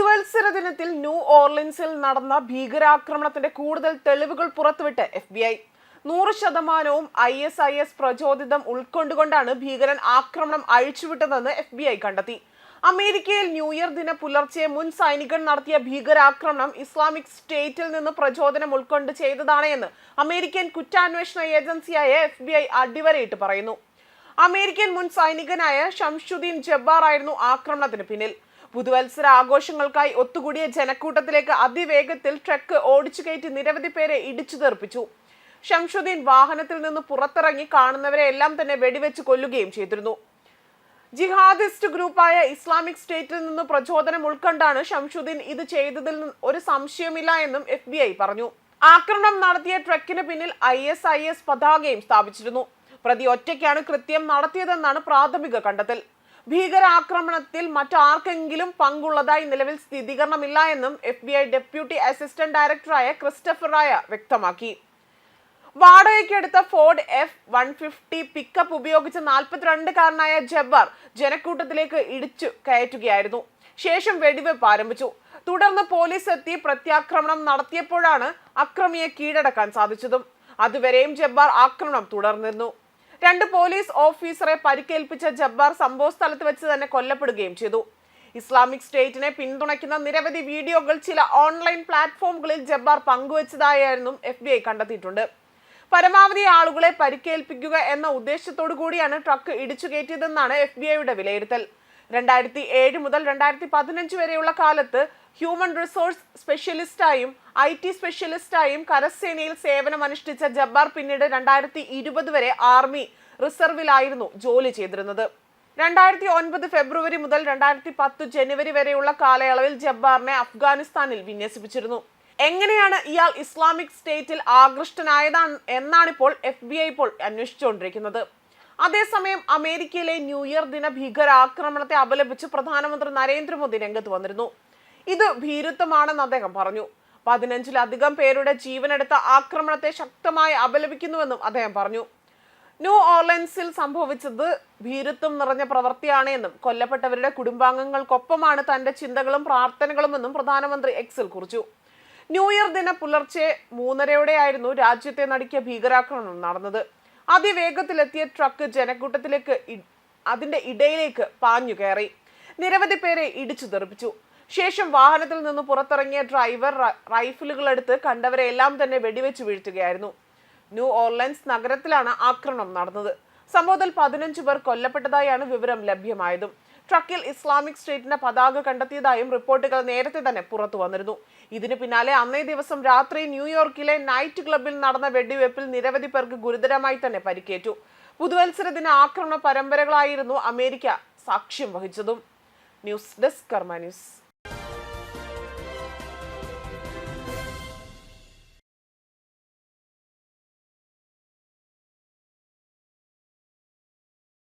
പുതുവത്സര ദിനത്തിൽ ന്യൂ ഓർലിൻസിൽ നടന്ന ഭീകരാക്രമണത്തിന്റെ കൂടുതൽ തെളിവുകൾ പുറത്തുവിട്ട് എഫ് ബി ഐ നൂറ് ശതമാനവും ഐ എസ് ഐ എസ് പ്രചോദിതം ഉൾക്കൊണ്ടുകൊണ്ടാണ് ഭീകരൻ ആക്രമണം അഴിച്ചുവിട്ടതെന്ന് എഫ് ബി ഐ കണ്ടെത്തി. അമേരിക്കയിൽ ന്യൂഇയർ ദിന പുലർച്ചെ മുൻ സൈനികൻ നടത്തിയ ഭീകരാക്രമണം ഇസ്ലാമിക് സ്റ്റേറ്റിൽ നിന്ന് പ്രചോദനം ഉൾക്കൊണ്ട് ചെയ്തതാണെന്ന് അമേരിക്കൻ കുറ്റാന്വേഷണ ഏജൻസിയായ എഫ് ബി ഐ അടിവരയിട്ട് പറയുന്നു. അമേരിക്കൻ മുൻ സൈനികനായ ഷംഷുദ്ദീൻ ജബ്ബാർ ആയിരുന്നു ആക്രമണത്തിന് പിന്നിൽ. പുതുവത്സര ആഘോഷങ്ങൾക്കായി ഒത്തുകൂടിയ ജനക്കൂട്ടത്തിലേക്ക് അതിവേഗത്തിൽ ട്രക്ക് ഓടിച്ചു കയറ്റി നിരവധി പേരെ ഇടിച്ചു തെറിപ്പിച്ചു. ഷംഷുദ്ദീൻ വാഹനത്തിൽ നിന്ന് പുറത്തിറങ്ങി കാണുന്നവരെ എല്ലാം തന്നെ വെടിവെച്ച് കൊല്ലുകയും ചെയ്തിരുന്നു. ജിഹാദിസ്റ്റ് ഗ്രൂപ്പായ ഇസ്ലാമിക് സ്റ്റേറ്റിൽ നിന്ന് പ്രചോദനം ഉൾക്കൊണ്ടാണ് ഷംഷുദ്ദീൻ ഇത് ചെയ്തതിൽ ഒരു സംശയമില്ല എന്നും എഫ് ബി ഐ പറഞ്ഞു. ആക്രമണം നടത്തിയ ട്രക്കിന് പിന്നിൽ ഐ എസ് ഐ എസ് പതാകയും സ്ഥാപിച്ചിരുന്നു. പ്രതി ഒറ്റയ്ക്കാണ് കൃത്യം നടത്തിയതെന്നാണ് പ്രാഥമിക കണ്ടെത്തൽ. ഭീകരാക്രമണത്തിൽ മറ്റാർക്കെങ്കിലും പങ്കുള്ളതായി നിലവിൽ സ്ഥിരീകരണമില്ല എന്നും F B I deputy assistant ഡയറക്ടറായ ക്രിസ്റ്റഫർ റായ വ്യക്തമാക്കി. വാടകയ്ക്കെടുത്ത Ford F one fifty pickup ഉപയോഗിച്ച് നാൽപ്പത്തിരണ്ടുകാരനായ ജബ്ബാർ ജനക്കൂട്ടത്തിലേക്ക് ഇടിച്ചു കയറ്റുകയായിരുന്നു. ശേഷം വെടിവെപ്പ് ആരംഭിച്ചു. തുടർന്ന് പോലീസ് എത്തി പ്രത്യാക്രമണം നടത്തിയപ്പോഴാണ് അക്രമിയെ കീഴടക്കാൻ സാധിച്ചതും. അതുവരെയും ജബ്ബാർ ആക്രമണം തുടർന്നിരുന്നു. രണ്ട് പോലീസ് ഓഫീസറെ പരിക്കേൽപ്പിച്ച ജബ്ബാർ സംഭവ സ്ഥലത്ത് വെച്ച് തന്നെ കൊല്ലപ്പെടുകയും ചെയ്തു. ഇസ്ലാമിക് സ്റ്റേറ്റിനെ പിന്തുണയ്ക്കുന്ന നിരവധി വീഡിയോകൾ ചില ഓൺലൈൻ പ്ലാറ്റ്ഫോമുകളിൽ ജബ്ബാർ പങ്കുവച്ചതായിരുന്നു എഫ് ബി ഐ കണ്ടെത്തിയിട്ടുണ്ട്. പരമാവധി ആളുകളെ പരിക്കേൽപ്പിക്കുക എന്ന ഉദ്ദേശത്തോടു കൂടിയാണ് ട്രക്ക് ഇടിച്ചു കയറ്റിയതെന്നാണ് എഫ് ബി ഐയുടെ വിലയിരുത്തൽ. രണ്ടായിരത്തി ഏഴ് മുതൽ രണ്ടായിരത്തി പതിനഞ്ച് വരെയുള്ള കാലത്ത് ഹ്യൂമൻ റിസോഴ്സ് സ്പെഷ്യലിസ്റ്റായും ഐ ടി സ്പെഷ്യലിസ്റ്റായും കരസേനയിൽ സേവനമനുഷ്ഠിച്ച ജബ്ബാർ പിന്നീട് രണ്ടായിരത്തി ഇരുപത് വരെ ആർമി റിസർവിലായിരുന്നു ജോലി ചെയ്തിരുന്നത്. രണ്ടായിരത്തി ഒൻപത് ഫെബ്രുവരി മുതൽ രണ്ടായിരത്തി പത്ത് ജനുവരി വരെയുള്ള കാലയളവിൽ ജബ്ബാറിനെ അഫ്ഗാനിസ്ഥാനിൽ വിന്യസിപ്പിച്ചിരുന്നു. എങ്ങനെയാണ് ഇയാൾ ഇസ്ലാമിക് സ്റ്റേറ്റിൽ ആകൃഷ്ടനായതാണ് എന്നാണിപ്പോൾ എഫ് ബി ഐ ഇപ്പോൾ അന്വേഷിച്ചുകൊണ്ടിരിക്കുന്നത്. അതേസമയം അമേരിക്കയിലെ ന്യൂഇയർ ദിന ഭീകരാക്രമണത്തെ അപലപിച്ച് പ്രധാനമന്ത്രി നരേന്ദ്രമോദി രംഗത്ത് വന്നിരുന്നു. ഇത് ഭീരുത്വമാണെന്ന് അദ്ദേഹം പറഞ്ഞു. പതിനഞ്ചിലധികം പേരുടെ ജീവനെടുത്ത ആക്രമണത്തെ ശക്തമായി അപലപിക്കുന്നുവെന്നും അദ്ദേഹം പറഞ്ഞു. ന്യൂ ഓർലൻസിൽ സംഭവിച്ചത് ഭീരുത്വം നിറഞ്ഞ പ്രവൃത്തിയാണ് എന്നും കൊല്ലപ്പെട്ടവരുടെ കുടുംബാംഗങ്ങൾക്കൊപ്പമാണ് തന്റെ ചിന്തകളും പ്രാർത്ഥനകളും എന്നും പ്രധാനമന്ത്രി എക്സിൽ കുറിച്ചു. ന്യൂഇയർ ദിന പുലർച്ചെ മൂന്നരയോടെയായിരുന്നു രാജ്യത്തെ നടുക്കിയ ഭീകരാക്രമണം നടന്നത്. അതിവേഗത്തിലെത്തിയ ട്രക്ക് ജനക്കൂട്ടത്തിലേക്ക് അതിന്റെ ഇടയിലേക്ക് പാഞ്ഞു കയറി. നിരവധി പേരെ ഇടിച്ചു തെറിപ്പിച്ചു. ശേഷം വാഹനത്തിൽ നിന്ന് പുറത്തിറങ്ങിയ ഡ്രൈവർ റൈഫിലുകളെടുത്ത് റൈഫിലുകൾ എടുത്ത് കണ്ടവരെ എല്ലാം തന്നെ വെടിവെച്ച് വീഴ്ത്തുകയായിരുന്നു. ന്യൂ ഓർലൻസ് നഗരത്തിലാണ് ആക്രമണം നടന്നത്. സംഭവത്തിൽ പതിനഞ്ച് പേർ കൊല്ലപ്പെട്ടതായാണ് വിവരം ലഭ്യമായതും. ട്രക്കിൽ ഇസ്ലാമിക് സ്റ്റേറ്റിന്റെ പതാക കണ്ടെത്തിയതായും റിപ്പോർട്ടുകൾ നേരത്തെ തന്നെ പുറത്തു വന്നിരുന്നു. ഇതിന് പിന്നാലെ അന്നേ ദിവസം രാത്രി ന്യൂയോർക്കിലെ നൈറ്റ് ക്ലബിൽ നടന്ന വെടിവെപ്പിൽ നിരവധി പേർക്ക് ഗുരുതരമായി തന്നെ പരിക്കേറ്റു. പുതുവത്സര ദിന ആക്രമണ പരമ്പരകളായിരുന്നു അമേരിക്ക സാക്ഷ്യം വഹിച്ചതും. News desk Karma news.